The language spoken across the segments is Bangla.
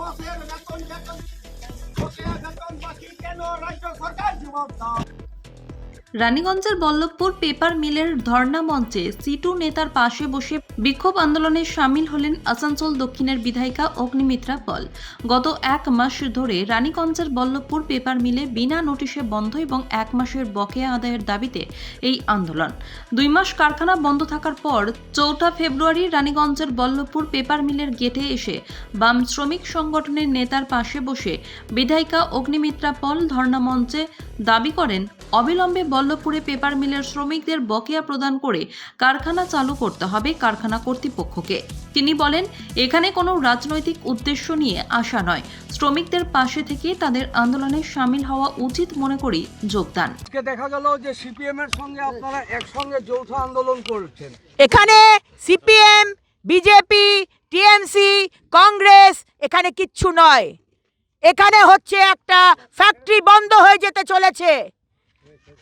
বেতন বেতন বেতন বাকি কেন রাজ্য সরকার জবাব দাও? রানীগঞ্জের বল্লভপুর পেপার মিলের ধর্ণা মঞ্চে সিটু নেতার পাশে বসে বিক্ষোভ আন্দোলনে সামিল হলেন আসানসোল দক্ষিণের বিধায়িকা অগ্নিমিত্রা পল। গত এক মাস ধরে রানীগঞ্জের বল্লভপুর পেপার মিলে বিনা নোটিশে বন্ধ এবং এক মাসের বকেয়া আদায়ের দাবিতে এই আন্দোলন। দুই মাস কারখানা বন্ধ থাকার পর চৌঠা ফেব্রুয়ারি রানীগঞ্জের বল্লভপুর পেপার মিলের গেটে এসে বাম শ্রমিক সংগঠনের নেতার পাশে বসে বিধায়িকা অগ্নিমিত্রা পল ধর্ণা মঞ্চে দাবি করেন অবিলম্বে বল্লভপুরে পেপার মিলের শ্রমিকদের বকেয়া প্রদান করে কারখানা চালু করতে হবে কারখানা কর্তৃপক্ষকে। তিনি বলেন এখানে কোনো রাজনৈতিক উদ্দেশ্য নিয়ে আসা নয়। শ্রমিকদের পাশে থেকে তাদের আন্দোলনে সামিল হওয়া উচিত মনে করি যোগদান। আজকে দেখা গেল যে সিপিএম এর সঙ্গে আপনারা একসঙ্গে যৌথ আন্দোলন করছেন। এখানে সিপিএম বিজেপি টিএমসি কংগ্রেস এখানে কিচ্ছু নয়। এখানে হচ্ছে একটা ফ্যাক্টরি বন্ধ হয়ে যেতে চলেছে।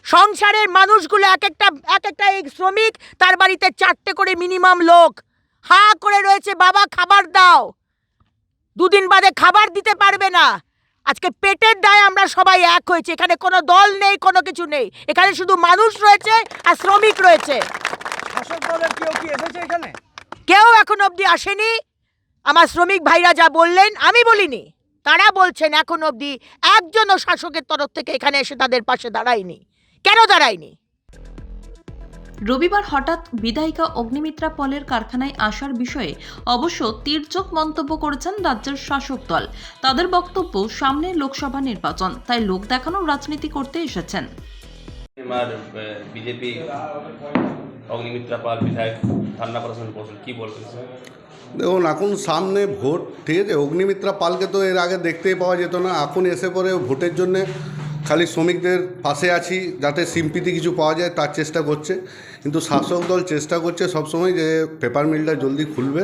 সংসারের মানুষগুলো এক একটা এক একটা এই শ্রমিক তার বাড়িতে চারটে করে মিনিমাম লোক। হা করে রয়েছে বাবা খাবার দাও। দুদিন বাদে খাবার দিতে পারবে না। আজকে পেটের দায় আমরা সবাই এক হয়েছে। এখানে কোনো দল নেই কোনো কিছু নেই। এখানে শুধু মানুষ রয়েছে আর শ্রমিক রয়েছে। কেউ এখন অবধি আসেনি। আমার শ্রমিক ভাইরা যা বললেন আমি বলিনি। তারা বলছেন এখন অবধি একজনও শাসকের তরফ থেকে এখানে এসে তাদের পাশে দাঁড়ায়নি। কেন দাঁড়ায়নি? রবিবার হঠাৎ বিধায়িকা অগ্নিমিত্রা পলের কারখানায় আসার বিষয়ে অবশ্য তীর্যক মন্তব্য করেছেন রাজ্যের শাসক দল। তাদের বক্তব্য সামনে লোকসভা নির্বাচন তাই লোক দেখানোর রাজনীতি করতে এসেছেন। আমার বিজেপি অগ্নিমিত্রা পাল বিধায়ক ধান্না প্রশাসন করছেন কি বলবেন দেখুন এখন সামনে ভোট ঠিক আছে অগ্নিমিত্রা পালকে তো এর আগে দেখতেই পাওয়া যেত না। এখন এসে পরে ভোটের জন্যে খালি শ্রমিকদের পাশে আছি যাতে সিম্পিতি কিছু পাওয়া যায়, তার চেষ্টা করছে। কিন্তু শাসক দল চেষ্টা করছে সবসময় যে পেপার মিলটা জলদি খুলবে।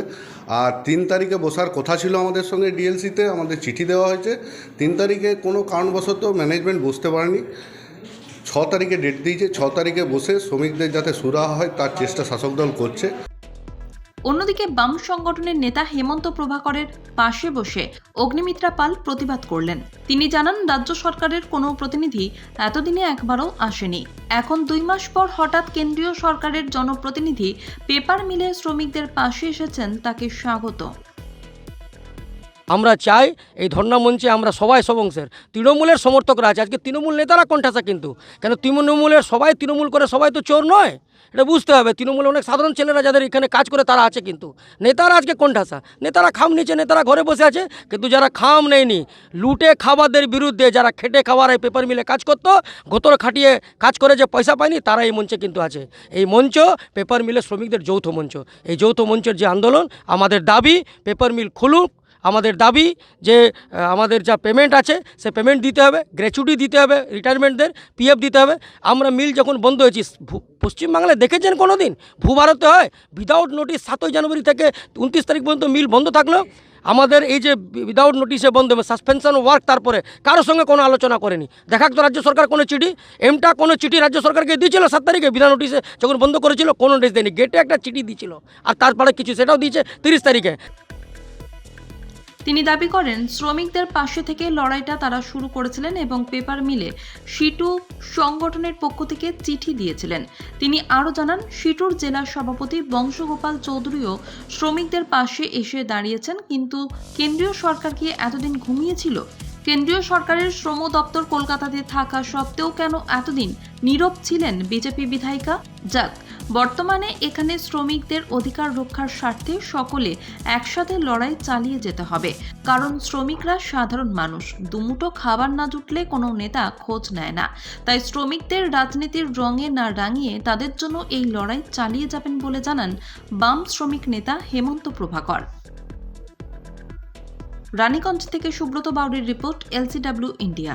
আর তিন তারিখে বসার কথা ছিল আমাদের সঙ্গে ডিএলসিতে আমাদের চিঠি দেওয়া হয়েছে। তিন তারিখে কোনো কারণবশত ম্যানেজমেন্ট বুঝতে পারেনি। ছ তারিখে ডেট দিয়েছে, ছ তারিখে বসে শ্রমিকদের যাতে সুরাহা হয়, তার চেষ্টা শাসক দল করছে। অন্যদিকে বাম সংগঠনের নেতা হেমন্ত প্রভাকরের পাশে বসে অগ্নিমিত্রা পাল প্রতিবাদ করলেন। তিনি জানান, রাজ্য সরকারের কোনো প্রতিনিধি এতদিনে একবারও আসেনি। এখন দুই মাস পর হঠাৎ কেন্দ্রীয় সরকারের জনপ্রতিনিধি পেপার মিলে শ্রমিকদের পাশে এসেছেন, তাকে স্বাগত। আমরা চাই এই ধর্ণা মঞ্চে আমরা সবাই সব অংশের তৃণমূলের সমর্থকরা আছে। আজকে তৃণমূল নেতারা কণ্ঠাসা কিন্তু। কেন তৃণমূলের সবাই তৃণমূল করে সবাই তো চোর নয়? এটা বুঝতে হবে। তৃণমূলে অনেক সাধারণ ছেলেরা যাদের এখানে কাজ করে তারা আছে কিন্তু। নেতারা আজকে কণ্ঠাসা। নেতারা খাম নিচে, নেতারা ঘরে বসে আছে। কিন্তু যারা খাম নেয়নি, লুটে খাবারদের বিরুদ্ধে যারা খেটে খাবার এই পেপার মিলে কাজ করতো, গোতর খাটিয়ে কাজ করে যে পয়সা পায়নি, তারা এই মঞ্চে কিন্তু আছে। এই মঞ্চ পেপার মিলের শ্রমিকদের যৌথ মঞ্চ। এই যৌথ মঞ্চের যে আন্দোলন, আমাদের দাবি পেপার মিল খুলুক আমাদের দাবি যে আমাদের যা পেমেন্ট আছে, সে পেমেন্ট দিতে হবে গ্র্যাচুইটি দিতে হবে রিটায়ারমেন্টদের পিএফ দিতে হবে। আমরা মিল যখন বন্ধ হয়েছি পশ্চিমবাংলায় দেখেছেন কোনো দিন ভূভারতে হয় উইদাউট নোটিশ সাতই জানুয়ারি থেকে উনত্রিশ তারিখ পর্যন্ত মিল বন্ধ থাকল। আমাদের এই যে উইদাউট নোটিশে বন্ধ হবে সাসপেনশন ওয়ার্ক তারপরে কারোর সঙ্গে কোনো আলোচনা করেনি। দেখাক তো রাজ্য সরকার কোনো চিঠি এমটা কোনো চিঠি রাজ্য সরকারকে দিয়েছিল সাত তারিখে? বিনা নোটিশে যখন বন্ধ করেছিল, কোনো নোটিশ দেয়নি। গেটে একটা চিঠি দিয়েছিল, আর তারপরে কিছু সেটাও দিয়েছে তিরিশ তারিখে। তিনি দাবি করেন, শ্রমিকদের পাশে থেকে লড়াইটা তারা শুরু করেছিলেন এবং পেপার মিলে সিটু সংগঠনের পক্ষ থেকে চিঠি দিয়েছিলেন। তিনি আরও জানান, সিটুর জেলা সভাপতি বংশগোপাল চৌধুরীও শ্রমিকদের পাশে এসে দাঁড়িয়েছেন, কিন্তু কেন্দ্রীয় সরকার কি এতদিন ঘুমিয়েছিল? কেন্দ্রীয় সরকারের শ্রম দপ্তর কলকাতাতে থাকা সত্ত্বেও কেন এতদিন নীরব ছিলেন বিজেপি বিধায়িকা? যাক বর্তমানে এখানে শ্রমিকদের অধিকার রক্ষার স্বার্থে সকলে একসাথে লড়াই চালিয়ে যেতে হবে। কারণ শ্রমিকরা সাধারণ মানুষ। দুমুটো খাবার না জুটলে কোনো নেতা খোঁজ নেয় না। তাই শ্রমিকদের রাজনীতির রঙে না রাঙিয়ে তাদের জন্য এই লড়াই চালিয়ে যাবেন বলে জানান বাম শ্রমিক নেতা হেমন্ত প্রভাকর। রানীগঞ্জ থেকে সুব্রত বাউরির রিপোর্ট, এলসিডাব্লিউ ইন্ডিয়া।